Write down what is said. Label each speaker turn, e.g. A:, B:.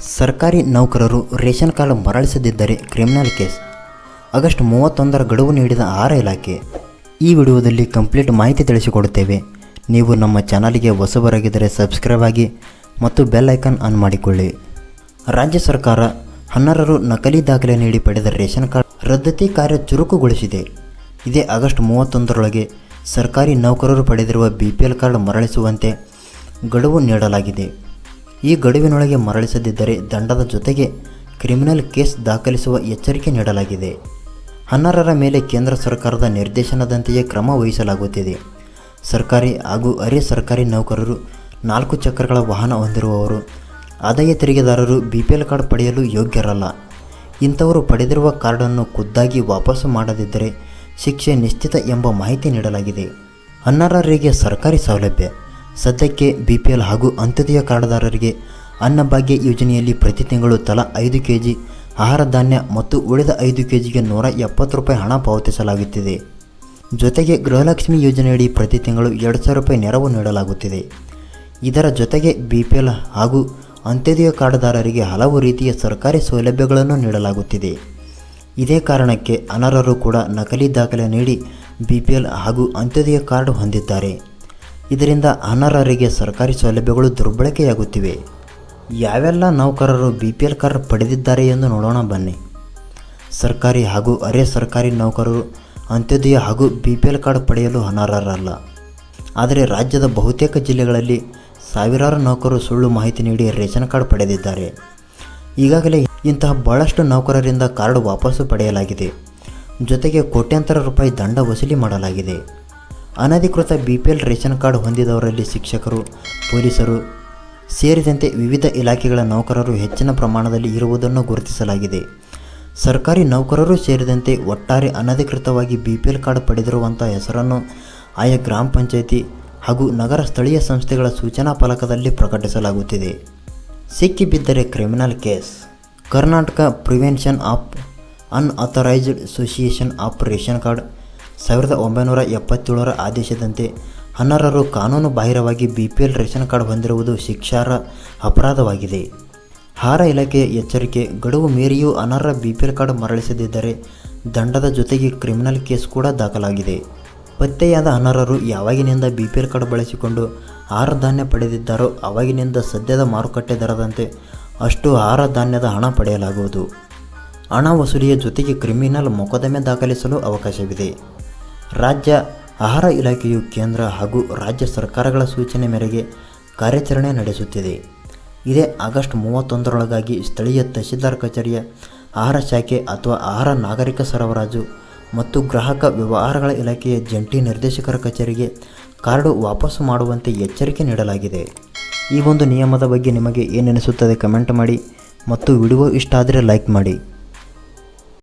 A: ಸರ್ಕಾರಿ ನೌಕರರು ration card ಮರಳಿಸದಿದ್ದರೆ ಕ್ರಿಮಿನಲ್ ಕೇಸ್. ಆಗಸ್ಟ್ ಮೂವತ್ತೊಂದರ ಗಡುವು ನೀಡಿದ ಆಹಾರ ಇಲಾಖೆ. ಈ ವಿಡಿಯೋದಲ್ಲಿ ಕಂಪ್ಲೀಟ್ ಮಾಹಿತಿ ತಿಳಿಸಿಕೊಡುತ್ತೇವೆ. ನೀವು ನಮ್ಮ ಚಾನಲ್ಗೆ ಹೊಸಬರಾಗಿದ್ದರೆ ಸಬ್ಸ್ಕ್ರೈಬ್ ಆಗಿ ಮತ್ತು ಬೆಲ್ ಐಕಾನ್ ಆನ್ ಮಾಡಿಕೊಳ್ಳಿ. ರಾಜ್ಯ ಸರ್ಕಾರ ಹನ್ನರರು ನಕಲಿ ದಾಖಲೆ ನೀಡಿ ಪಡೆದ ರೇಷನ್ ಕಾರ್ಡ್ ರದ್ದತಿ ಕಾರ್ಯ ಚುರುಕುಗೊಳಿಸಿದೆ. ಇದೇ ಆಗಸ್ಟ್ ಮೂವತ್ತೊಂದರೊಳಗೆ ಸರ್ಕಾರಿ ನೌಕರರು ಪಡೆದಿರುವ ಬಿ ಪಿ ಎಲ್ ಕಾರ್ಡ್ ಮರಳಿಸುವಂತೆ ಗಡುವು ನೀಡಲಾಗಿದೆ. ಈ ಗಡುವಿನೊಳಗೆ ಮರಳಿಸದಿದ್ದರೆ ದಂಡದ ಜೊತೆಗೆ ಕ್ರಿಮಿನಲ್ ಕೇಸ್ ದಾಖಲಿಸುವ ಎಚ್ಚರಿಕೆ ನೀಡಲಾಗಿದೆ. ಹನ್ನರರ ಮೇಲೆ ಕೇಂದ್ರ ಸರ್ಕಾರದ ನಿರ್ದೇಶನದಂತೆಯೇ ಕ್ರಮ ವಹಿಸಲಾಗುತ್ತಿದೆ. ಸರ್ಕಾರಿ ಹಾಗೂ ಅರೆ ಸರ್ಕಾರಿ ನೌಕರರು ನಾಲ್ಕು ಚಕ್ರಗಳ ವಾಹನ ಹೊಂದಿರುವವರು, ಆದಾಯ ತೆರಿಗೆದಾರರು ಬಿ ಪಿ ಎಲ್ ಕಾರ್ಡ್ ಪಡೆಯಲು ಯೋಗ್ಯರಲ್ಲ. ಇಂಥವರು ಪಡೆದಿರುವ ಕಾರ್ಡನ್ನು ಖುದ್ದಾಗಿ ವಾಪಸ್ಸು ಮಾಡದಿದ್ದರೆ ಶಿಕ್ಷೆ ನಿಶ್ಚಿತ ಎಂಬ ಮಾಹಿತಿ ನೀಡಲಾಗಿದೆ. ಅನರ್ಹರಿಗೆ ಸರ್ಕಾರಿ ಸೌಲಭ್ಯ. ಸದ್ಯಕ್ಕೆ ಬಿ ಪಿ ಎಲ್ ಹಾಗೂ ಅಂತ್ಯೋದಯ ಕಾರ್ಡ್ದಾರರಿಗೆ ಅನ್ನಭಾಗ್ಯ ಯೋಜನೆಯಲ್ಲಿ ಪ್ರತಿ ತಿಂಗಳು ತಲಾ ಐದು ಕೆ ಜಿ ಆಹಾರ ಧಾನ್ಯ ಮತ್ತು ಉಳಿದ ಐದು ಕೆ ಜಿಗೆ ನೂರ ಎಪ್ಪತ್ತು ರೂಪಾಯಿ ಹಣ ಪಾವತಿಸಲಾಗುತ್ತಿದೆ. ಜೊತೆಗೆ ಗೃಹಲಕ್ಷ್ಮಿ ಯೋಜನೆಯಡಿ ಪ್ರತಿ ತಿಂಗಳು ಎರಡು ಸಾವಿರ ರೂಪಾಯಿ ನೆರವು ನೀಡಲಾಗುತ್ತಿದೆ. ಇದರ ಜೊತೆಗೆ ಬಿ ಪಿ ಎಲ್ ಹಾಗೂ ಅಂತ್ಯೋದಯ ಕಾರ್ಡ್ದಾರರಿಗೆ ಹಲವು ರೀತಿಯ ಸರ್ಕಾರಿ ಸೌಲಭ್ಯಗಳನ್ನು ನೀಡಲಾಗುತ್ತಿದೆ. ಇದೇ ಕಾರಣಕ್ಕೆ ಅನರ್ಹರು ಕೂಡ ನಕಲಿ ದಾಖಲೆ ನೀಡಿ ಬಿ ಪಿ ಎಲ್ ಹಾಗೂ ಅಂತ್ಯೋದಯ ಕಾರ್ಡ್ ಹೊಂದಿದ್ದಾರೆ. ಇದರಿಂದ ಅನರ್ಹರಿಗೆ ಸರ್ಕಾರಿ ಸೌಲಭ್ಯಗಳು ದುರ್ಬಳಕೆಯಾಗುತ್ತಿವೆ. ಯಾವೆಲ್ಲ ನೌಕರರು ಬಿ ಪಿ ಎಲ್ ಕಾರ್ಡ್ ಪಡೆದಿದ್ದಾರೆ ಎಂದು ನೋಡೋಣ ಬನ್ನಿ. ಸರ್ಕಾರಿ ಹಾಗೂ ಅರೆ ಸರ್ಕಾರಿ ನೌಕರರು ಅಂತ್ಯೋದಯ ಹಾಗೂ ಬಿ ಪಿ ಎಲ್ ಕಾರ್ಡ್ ಪಡೆಯಲು ಅನರ್ಹರಲ್ಲ. ಆದರೆ ರಾಜ್ಯದ ಬಹುತೇಕ ಜಿಲ್ಲೆಗಳಲ್ಲಿ ಸಾವಿರಾರು ನೌಕರರು ಸುಳ್ಳು ಮಾಹಿತಿ ನೀಡಿ ರೇಷನ್ ಕಾರ್ಡ್ ಪಡೆದಿದ್ದಾರೆ. ಈಗಾಗಲೇ ಇಂತಹ ಬಹಳಷ್ಟು ನೌಕರರಿಂದ ಕಾರ್ಡ್ ವಾಪಸ್ಸು ಪಡೆಯಲಾಗಿದೆ. ಜೊತೆಗೆ ಕೋಟ್ಯಾಂತರ ರೂಪಾಯಿ ದಂಡ ವಸೂಲಿ ಮಾಡಲಾಗಿದೆ. ಅನಧಿಕೃತ B P L ration card ಹೊಂದಿದವರಲ್ಲಿ ಶಿಕ್ಷಕರು, ಪೊಲೀಸರು ಸೇರಿದಂತೆ ವಿವಿಧ ಇಲಾಖೆಗಳ ನೌಕರರು ಹೆಚ್ಚಿನ ಪ್ರಮಾಣದಲ್ಲಿ ಇರುವುದನ್ನು ಗುರುತಿಸಲಾಗಿದೆ. ಸರ್ಕಾರಿ ನೌಕರರು ಸೇರಿದಂತೆ ಒಟ್ಟಾರೆ ಅನಧಿಕೃತವಾಗಿ ಬಿ ಪಿ ಎಲ್ ಕಾರ್ಡ್ ಪಡೆದಿರುವಂಥ ಹೆಸರನ್ನು ಆಯಾ ಗ್ರಾಮ ಪಂಚಾಯಿತಿ ಹಾಗೂ ನಗರ ಸ್ಥಳೀಯ ಸಂಸ್ಥೆಗಳ ಸೂಚನಾ ಫಲಕದಲ್ಲಿ ಪ್ರಕಟಿಸಲಾಗುತ್ತಿದೆ. ಸಿಕ್ಕಿಬಿದ್ದರೆ criminal case. Karnataka prevention of unauthorised association of ration card ಸಾವಿರದ ಒಂಬೈನೂರ ಎಪ್ಪತ್ತೇಳರ ಆದೇಶದಂತೆ ಅನರ್ಹರು ಕಾನೂನು ಬಾಹಿರವಾಗಿ B P L ration card ಹೊಂದಿರುವುದು ಶಿಕ್ಷಾರ್ಹ ಅಪರಾಧವಾಗಿದೆ. ಆಹಾರ ಇಲಾಖೆಯ ಎಚ್ಚರಿಕೆ, ಗಡುವು ಮೀರಿಯೂ ಅನರ್ಹ ಬಿ ಪಿ ಎಲ್ ಕಾರ್ಡ್ ಮರಳಿಸದಿದ್ದರೆ ದಂಡದ ಜೊತೆಗೆ ಕ್ರಿಮಿನಲ್ ಕೇಸ್ ಕೂಡ ದಾಖಲಾಗಿದೆ. ಪತ್ತೆಯಾದ ಅನರ್ಹರು ಯಾವಾಗಿನಿಂದ ಬಿ ಪಿ ಎಲ್ ಕಾರ್ಡ್ ಬಳಸಿಕೊಂಡು ಆಹಾರ ಧಾನ್ಯ ಪಡೆದಿದ್ದಾರೋ ಅವಾಗಿನಿಂದ ಸದ್ಯದ ಮಾರುಕಟ್ಟೆ ದರದಂತೆ ಅಷ್ಟು ಆಹಾರ ಧಾನ್ಯದ ಹಣ ಪಡೆಯಲಾಗುವುದು. ಹಣ ವಸೂಲಿಯ ಜೊತೆಗೆ ಕ್ರಿಮಿನಲ್ ಮೊಕದ್ದಮೆ ದಾಖಲಿಸಲು ಅವಕಾಶವಿದೆ. ರಾಜ್ಯ ಆಹಾರ ಇಲಾಖೆಯು ಕೇಂದ್ರ ಹಾಗೂ ರಾಜ್ಯ ಸರ್ಕಾರಗಳ ಸೂಚನೆ ಮೇರೆಗೆ ಕಾರ್ಯಾಚರಣೆ ನಡೆಸುತ್ತಿದೆ. ಇದೇ ಆಗಸ್ಟ್ ಮೂವತ್ತೊಂದರೊಳಗಾಗಿ ಸ್ಥಳೀಯ ತಹಶೀಲ್ದಾರ್ ಕಚೇರಿಯ ಆಹಾರ ಶಾಖೆ ಅಥವಾ ಆಹಾರ ನಾಗರಿಕ ಸರಬರಾಜು ಮತ್ತು ಗ್ರಾಹಕ ವ್ಯವಹಾರಗಳ ಇಲಾಖೆಯ ಜಂಟಿ ನಿರ್ದೇಶಕರ ಕಚೇರಿಗೆ ಕಾರ್ಡು ವಾಪಸ್ಸು ಮಾಡುವಂತೆ ಎಚ್ಚರಿಕೆ ನೀಡಲಾಗಿದೆ. ಈ ಒಂದು ನಿಯಮದ ಬಗ್ಗೆ ನಿಮಗೆ ಏನೆನಿಸುತ್ತದೆ ಕಮೆಂಟ್ ಮಾಡಿ ಮತ್ತು ವಿಡಿಯೋ ಇಷ್ಟ ಆದರೆ ಲೈಕ್ ಮಾಡಿ.